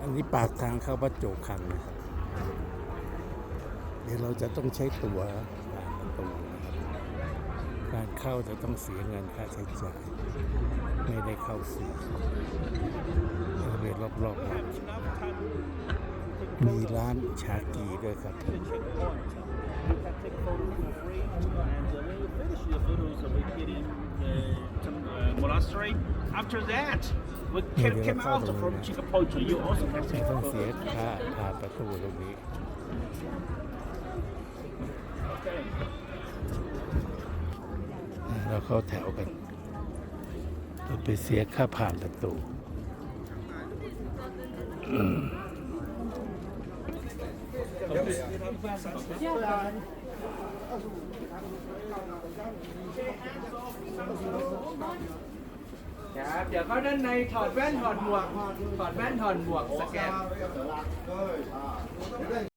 อันนี้ปากทางเข้าวัดโจคังนะครับ เดี๋ยวเราจะต้องใช้ตั๋วผ่านประตูนะครับการเข้าจะต้องเสียเงินค่าใช้จ่ายไม่ได้เข้าฟรีบริเวณรอบๆวัดมีร้านชากีด้วยครับ monastery, after that, we came, Maybe came that's out all the from way. Chica Point, you also can ไม่ take ต้องเสีย photos. ค่าผ่านประตูตรงนี้ Okay. เราเข้าแถวกันเราไปเสียค่าผ่านประตูครั เดี๋ยวเข้าด้านในถอดแว่นถอดหมวก ถอดแว่นถอดหมวกสแกน